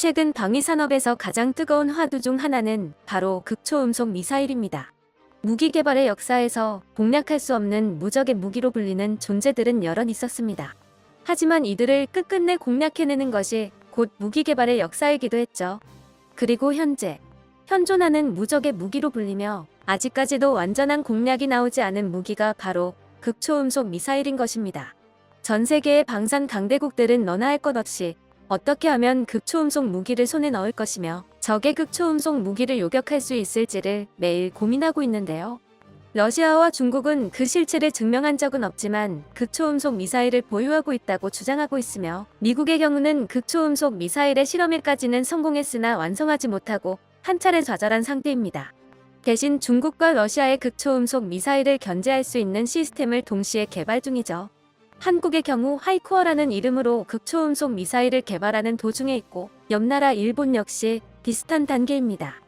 최근 방위산업에서 가장 뜨거운 화두 중 하나는 바로 극초음속 미사일입니다. 무기 개발의 역사에서 공략할 수 없는 무적의 무기로 불리는 존재들은 여럿 있었습니다. 하지만 이들을 끝끝내 공략해내는 것이 곧 무기 개발의 역사이기도 했죠. 그리고 현재 현존하는 무적의 무기로 불리며 아직까지도 완전한 공략이 나오지 않은 무기가 바로 극초음속 미사일인 것입니다. 전 세계의 방산 강대국들은 너나 할 것 없이 어떻게 하면 극초음속 무기를 손에 넣을 것이며 적의 극초음속 무기를 요격할 수 있을지를 매일 고민하고 있는데요. 러시아와 중국은 그 실체를 증명한 적은 없지만 극초음속 미사일을 보유하고 있다고 주장하고 있으며 미국의 경우는 극초음속 미사일의 실험에까지는 성공했으나 완성하지 못하고 한 차례 좌절한 상태입니다. 대신 중국과 러시아의 극초음속 미사일을 견제할 수 있는 시스템을 동시에 개발 중이죠. 한국의 경우 하이코어라는 이름으로 극초음속 미사일을 개발하는 도중에 있고 옆나라 일본 역시 비슷한 단계입니다.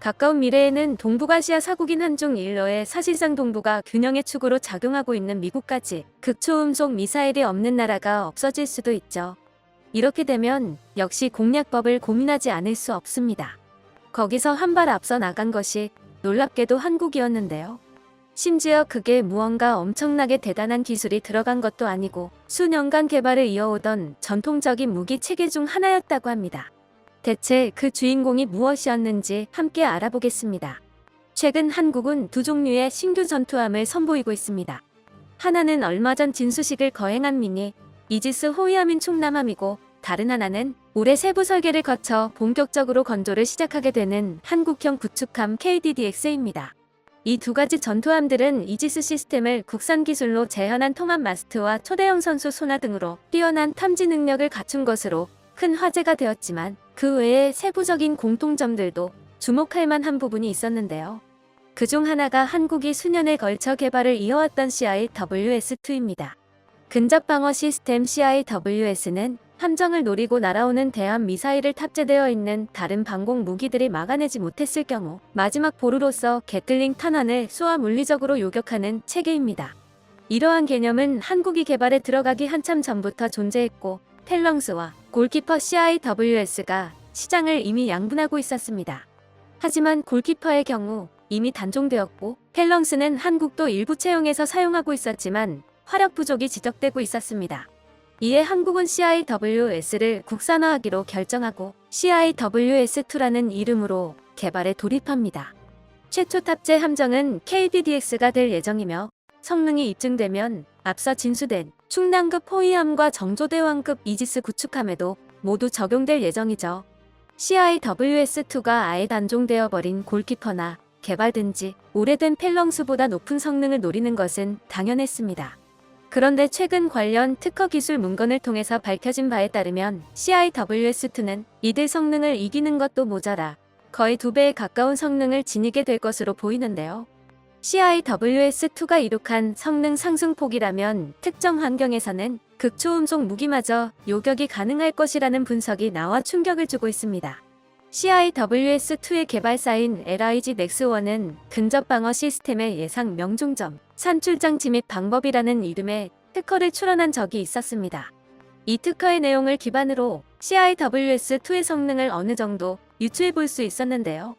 가까운 미래에는 동북아시아 사국인 한중 일러에 사실상 동북아 균형의 축으로 작용하고 있는 미국까지 극초음속 미사일이 없는 나라가 없어질 수도 있죠. 이렇게 되면 역시 공략법을 고민하지 않을 수 없습니다. 거기서 한 발 앞서 나간 것이 놀랍게도 한국이었는데요. 심지어 그게 무언가 엄청나게 대단한 기술이 들어간 것도 아니고 수년간 개발을 이어오던 전통적인 무기 체계 중 하나였다고 합니다. 대체 그 주인공이 무엇이었는지 함께 알아보겠습니다. 최근 한국은 두 종류의 신규 전투함을 선보이고 있습니다. 하나는 얼마 전 진수식을 거행한 미니 이지스 호위함인 충남함이고 다른 하나는 올해 세부 설계를 거쳐 본격적으로 건조를 시작하게 되는 한국형 구축함 KDDX입니다. 이 두 가지 전투함들은 이지스 시스템을 국산 기술로 재현한 통합 마스트와 초대형 선수 소나 등으로 뛰어난 탐지 능력을 갖춘 것으로 큰 화제가 되었지만 그 외에 세부적인 공통점들도 주목할 만한 부분이 있었는데요. 그 중 하나가 한국이 수년에 걸쳐 개발을 이어왔던 CIWS2입니다. 근접 방어 시스템 CIWS는 함정을 노리고 날아오는 대함 미사일을 탑재되어 있는 다른 방공 무기들이 막아내지 못했을 경우 마지막 보루로서 게틀링 탄환을 쏘아 물리적으로 요격하는 체계입니다. 이러한 개념은 한국이 개발에 들어가기 한참 전부터 존재했고 펠렁스와 골키퍼 CIWS가 시장을 이미 양분하고 있었습니다. 하지만 골키퍼의 경우 이미 단종되었고 펠렁스는 한국도 일부 채용해서 사용하고 있었지만 화력 부족이 지적되고 있었습니다. 이에 한국은 CIWS를 국산화하기로 결정하고 CIWS2라는 이름으로 개발에 돌입합니다. 최초 탑재 함정은 KDDX가 될 예정이며 성능이 입증되면 앞서 진수된 충남급 호위함과 정조대왕급 이지스 구축함에도 모두 적용될 예정이죠. CIWS2가 아예 단종되어 버린 골키퍼나 개발된 지 오래된 펠렁스보다 높은 성능을 노리는 것은 당연했습니다. 그런데 최근 관련 특허 기술 문건을 통해서 밝혀진 바에 따르면 CIWS2는 이들 성능을 이기는 것도 모자라 거의 두 배에 가까운 성능을 지니게 될 것으로 보이는데요. CIWS2가 이룩한 성능 상승폭이라면 특정 환경에서는 극초음속 무기마저 요격이 가능할 것이라는 분석이 나와 충격을 주고 있습니다. CIWS2의 개발사인 LIG 넥스1은 근접 방어 시스템의 예상 명중점, 산출장 진입 방법이라는 이름의 특허를 출원한 적이 있었습니다. 이 특허의 내용을 기반으로 CIWS2의 성능을 어느 정도 유추해 볼 수 있었는데요.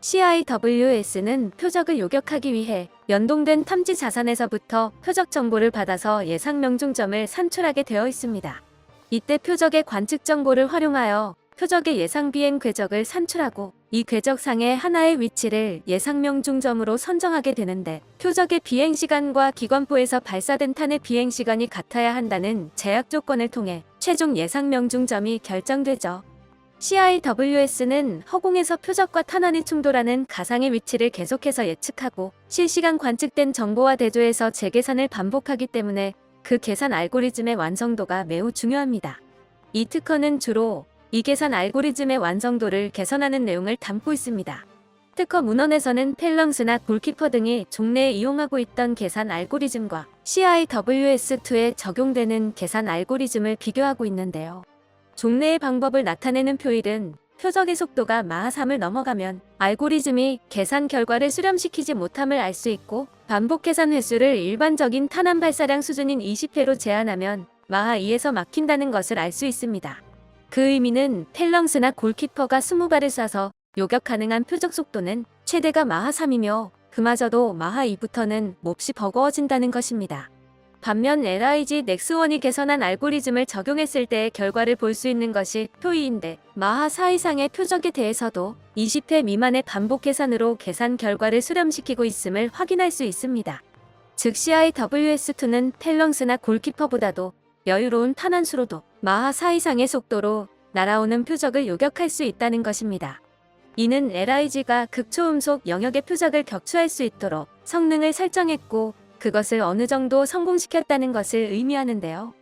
CIWS는 표적을 요격하기 위해 연동된 탐지 자산에서부터 표적 정보를 받아서 예상 명중점을 산출하게 되어 있습니다. 이때 표적의 관측 정보를 활용하여 표적의 예상 비행 궤적을 산출하고 이 궤적상의 하나의 위치를 예상 명 중점으로 선정하게 되는데 표적의 비행 시간과 기관포에서 발사된 탄의 비행 시간이 같아야 한다는 제약 조건을 통해 최종 예상 명 중점이 결정되죠. CIWS는 허공에서 표적과 탄환이 충돌하는 가상의 위치를 계속해서 예측하고 실시간 관측된 정보와 대조해서 재계산을 반복하기 때문에 그 계산 알고리즘의 완성도가 매우 중요합니다. 이 특허는 주로 이 계산 알고리즘의 완성도를 개선하는 내용을 담고 있습니다. 특허 문헌에서는 펠렁스나 골키퍼 등이 종래에 이용하고 있던 계산 알고리즘과 CIWS2에 적용되는 계산 알고리즘을 비교하고 있는데요. 종래의 방법을 나타내는 표일은 표적의 속도가 마하 3을 넘어가면 알고리즘이 계산 결과를 수렴시키지 못함을 알 수 있고 반복 계산 횟수를 일반적인 탄환 발사량 수준인 20회로 제한하면 마하 2에서 막힌다는 것을 알 수 있습니다. 그 의미는 펠렁스나 골키퍼가 20발을 쏴서 요격 가능한 표적 속도는 최대가 마하 3이며 그마저도 마하 2부터는 몹시 버거워진다는 것입니다. 반면 LIG 넥스1이 개선한 알고리즘을 적용했을 때의 결과를 볼 수 있는 것이 표이인데 마하 4 이상의 표적에 대해서도 20회 미만의 반복 계산으로 계산 결과를 수렴시키고 있음을 확인할 수 있습니다. 즉 CIWS2는 펠렁스나 골키퍼보다도 여유로운 탄환수로도 마하 4 이상의 속도로 날아오는 표적을 요격할 수 있다는 것입니다. 이는 LIG가 극초음속 영역의 표적을 격추할 수 있도록 성능을 설정했고 그것을 어느 정도 성공시켰다는 것을 의미하는데요.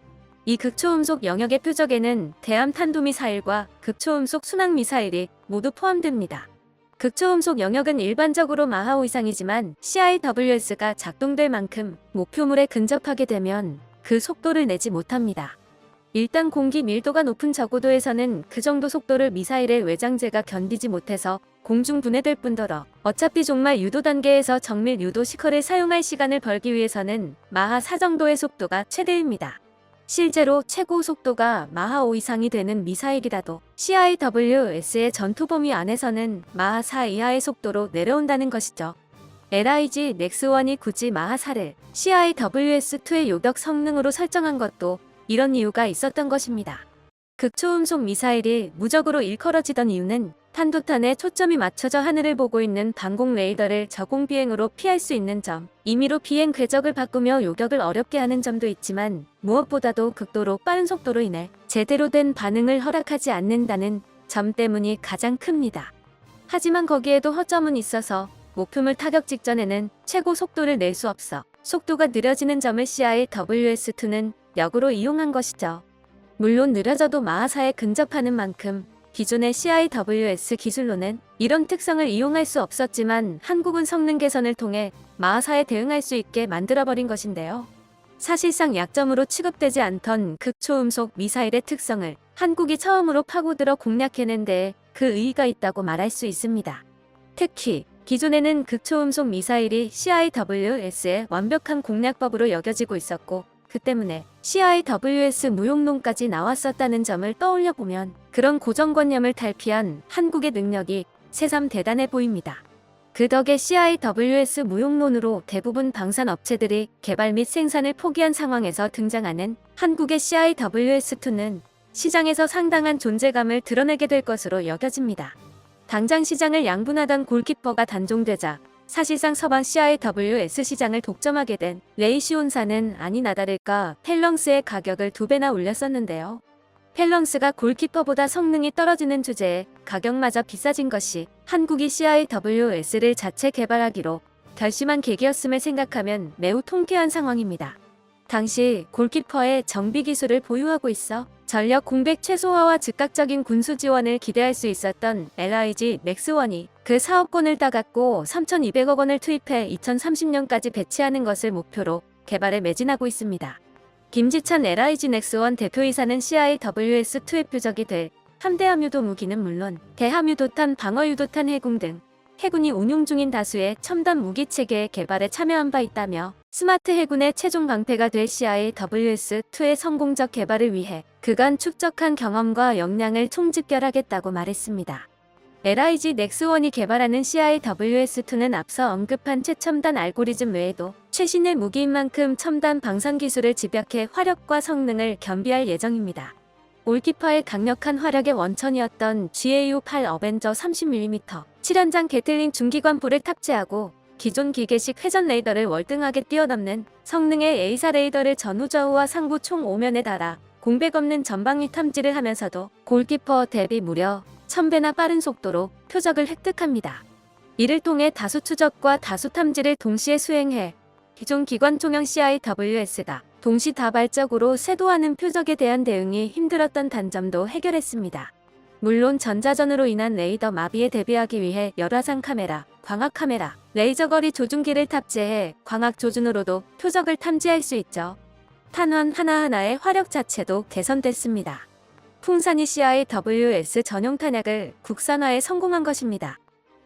이 극초음속 영역의 표적에는 대함 탄도미사일과 극초음속 순항미사일이 모두 포함됩니다. 극초음속 영역은 일반적으로 마하오 이상이지만 CIWS가 작동될 만큼 목표물에 근접하게 되면 그 속도를 내지 못합니다. 일단 공기 밀도가 높은 저고도에서는 그 정도 속도를 미사일의 외장재가 견디지 못해서 공중 분해될 뿐더러 어차피 종말 유도 단계에서 정밀 유도 시커를 사용할 시간을 벌기 위해서는 마하 4 정도의 속도가 최대입니다. 실제로 최고 속도가 마하 5 이상이 되는 미사일이라도 CIWS의 전투 범위 안에서는 마하 4 이하의 속도로 내려온다는 것이죠. LIG 넥스1이 굳이 마하 4를 CIWS2의 요격 성능으로 설정한 것도 이런 이유가 있었던 것입니다. 극초음속 미사일이 무적으로 일컬어지던 이유는 탄도탄에 초점이 맞춰져 하늘을 보고 있는 방공 레이더를 저공 비행으로 피할 수 있는 점, 임의로 비행 궤적을 바꾸며 요격을 어렵게 하는 점도 있지만 무엇보다도 극도로 빠른 속도로 인해 제대로 된 반응을 허락하지 않는다는 점 때문이 가장 큽니다. 하지만 거기에도 허점은 있어서 목표물 타격 직전에는 최고 속도를 낼 수 없어 속도가 느려지는 점을 CIWS2는 역으로 이용한 것이죠. 물론 느려져도 마하사에 근접하는 만큼 기존의 CIWS 기술로는 이런 특성을 이용할 수 없었지만 한국은 성능 개선을 통해 마하사에 대응할 수 있게 만들어버린 것인데요. 사실상 약점으로 취급되지 않던 극초음속 미사일의 특성을 한국이 처음으로 파고들어 공략해낸 데에 그 의의가 있다고 말할 수 있습니다. 특히 기존에는 극초음속 미사일이 CIWS의 완벽한 공략법으로 여겨지고 있었고 그 때문에 CIWS 무용론까지 나왔었다는 점을 떠올려 보면 그런 고정관념을 탈피한 한국의 능력이 새삼 대단해 보입니다. 그 덕에 CIWS 무용론으로 대부분 방산 업체들이 개발 및 생산을 포기한 상황에서 등장하는 한국의 CIWS2는 시장에서 상당한 존재감을 드러내게 될 것으로 여겨집니다. 당장 시장을 양분하던 골키퍼가 단종되자 사실상 서방 CIWS 시장을 독점하게 된 레이시온사는 아니 나 다를까 펠렁스의 가격을 두 배나 올렸었는데요. 펠렁스가 골키퍼보다 성능이 떨어지는 주제에 가격마저 비싸진 것이 한국이 CIWS를 자체 개발하기로 결심한 계기였음을 생각하면 매우 통쾌한 상황입니다. 당시 골키퍼의 정비 기술을 보유하고 있어 전력 공백 최소화와 즉각적인 군수 지원을 기대할 수 있었던 LIG 넥스1이 그 사업권을 따갔고 3,200억 원을 투입해 2030년까지 배치하는 것을 목표로 개발에 매진하고 있습니다. 김지찬 LIG 넥스1 대표이사는 CIWS2의 표적이 될 함대함유도 무기는 물론 대함유도탄 방어유도탄 해군 등 해군이 운용 중인 다수의 첨단 무기 체계의 개발에 참여한 바 있다며 스마트 해군의 최종 방패가 될 CIWS2의 성공적 개발을 위해 그간 축적한 경험과 역량을 총집결하겠다고 말했습니다. LIG 넥스1이 개발하는 CIWS2는 앞서 언급한 최첨단 알고리즘 외에도 최신의 무기인 만큼 첨단 방산 기술을 집약해 화력과 성능을 겸비할 예정입니다. 올키퍼의 강력한 화력의 원천이었던 GAU-8 어벤저 30mm 7연장 게틀링 중기관포를 탑재하고 기존 기계식 회전 레이더를 월등하게 뛰어넘는 성능의 A사 레이더를 전후 좌우와 상부 총 5면에 달아 공백 없는 전방위 탐지를 하면서도 골키퍼 대비 무려 1000배나 빠른 속도로 표적을 획득합니다. 이를 통해 다수 추적과 다수 탐지를 동시에 수행해 기존 기관 총형 CIWS가 동시 다발적으로 세도하는 표적에 대한 대응이 힘들었던 단점도 해결했습니다. 물론 전자전으로 인한 레이더 마비에 대비하기 위해 열화상 카메라, 광학 카메라, 레이저 거리 조준기를 탑재해 광학 조준으로도 표적을 탐지할 수 있죠. 탄환 하나하나의 화력 자체도 개선됐습니다. 풍산이 CIWS 전용 탄약을 국산화에 성공한 것입니다.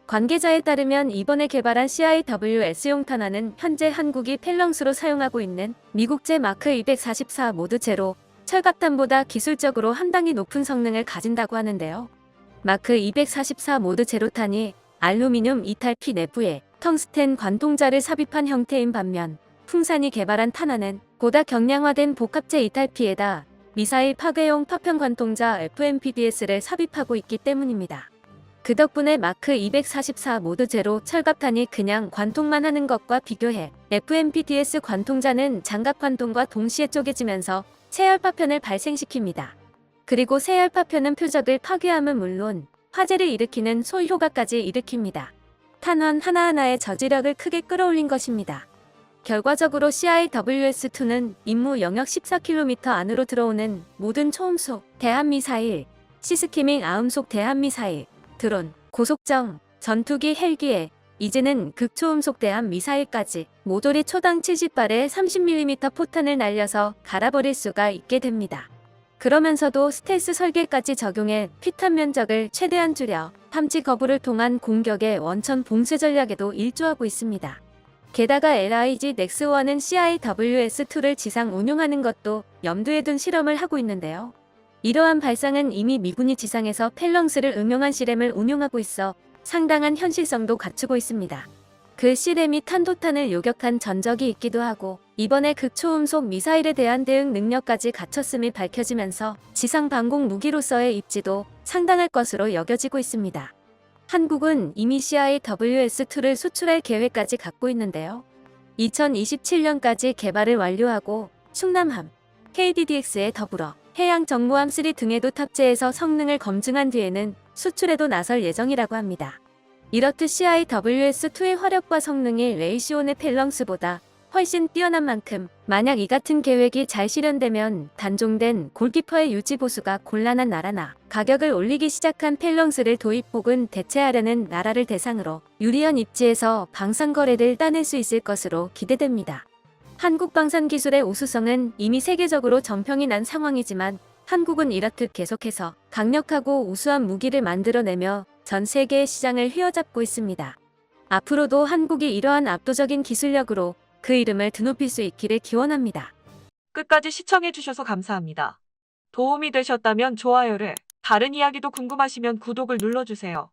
관계자에 따르면 이번에 개발한 CIWS용 탄환은 현재 한국이 펠렁스로 사용하고 있는 미국제 마크 244 모드 제로 철갑탄보다 기술적으로 한 단계 높은 성능을 가진다고 하는데요. 마크 244 모드 제로탄이 알루미늄 이탈 피 내부에 텅스텐 관통자를 삽입한 형태인 반면 풍산이 개발한 탄환은 보다 경량화된 복합체 이탈 피에다 미사일 파괴용 파편 관통자 FMPDS를 삽입하고 있기 때문입니다. 그 덕분에 마크 244 모드 제로 철갑탄이 그냥 관통만 하는 것과 비교해 FMPDS 관통자는 장갑 관통과 동시에 쪼개지면서 세열 파편을 발생시킵니다. 그리고 세열 파편은 표적을 파괴함은 물론 화재를 일으키는 소효과까지 일으킵니다. 탄환 하나하나의 저지력을 크게 끌어올린 것입니다. 결과적으로 CIWS-2는 임무 영역 14km 안으로 들어오는 모든 초음속 대한미사일, 시스키밍 아음속 대한미사일, 드론, 고속정, 전투기 헬기에 이제는 극초음속 대한미사일까지 모조리 초당 70발의 30mm 포탄을 날려서 갈아버릴 수가 있게 됩니다. 그러면서도 스텔스 설계까지 적용해 피탄 면적을 최대한 줄여 탐지 거부를 통한 공격의 원천 봉쇄 전략에도 일조하고 있습니다. 게다가 LIG 넥스1은 CIWS2를 지상 운용하는 것도 염두에 둔 실험을 하고 있는데요. 이러한 발상은 이미 미군이 지상에서 펠렁스를 응용한 시램을 운용하고 있어 상당한 현실성도 갖추고 있습니다. 그 시램이 탄도탄을 요격한 전적이 있기도 하고 이번에 극초음속 미사일에 대한 대응 능력까지 갖췄음이 밝혀지면서 지상 방공 무기로서의 입지도 상당할 것으로 여겨지고 있습니다. 한국은 이미 CIWS2를 수출할 계획까지 갖고 있는데요. 2027년까지 개발을 완료하고 충남함, KDDX에 더불어 해양 정무함 3 등에도 탑재해서 성능을 검증한 뒤에는 수출에도 나설 예정이라고 합니다. 이렇듯 CIWS2의 화력과 성능이 레이시온의 밸런스보다 훨씬 뛰어난 만큼 만약 이 같은 계획이 잘 실현되면 단종된 골키퍼의 유지 보수가 곤란한 나라나 가격을 올리기 시작한 펠런스를 도입 혹은 대체하려는 나라를 대상으로 유리한 입지에서 방산 거래를 따낼 수 있을 것으로 기대됩니다. 한국 방산 기술의 우수성은 이미 세계적으로 정평이 난 상황이지만 한국은 이렇듯 계속해서 강력하고 우수한 무기를 만들어내며 전 세계의 시장을 휘어잡고 있습니다. 앞으로도 한국이 이러한 압도적인 기술력으로 그 이름을 드높일 수 있기를 기원합니다. 끝까지 시청해주셔서 감사합니다. 도움이 되셨다면 좋아요를, 다른 이야기도 궁금하시면 구독을 눌러주세요.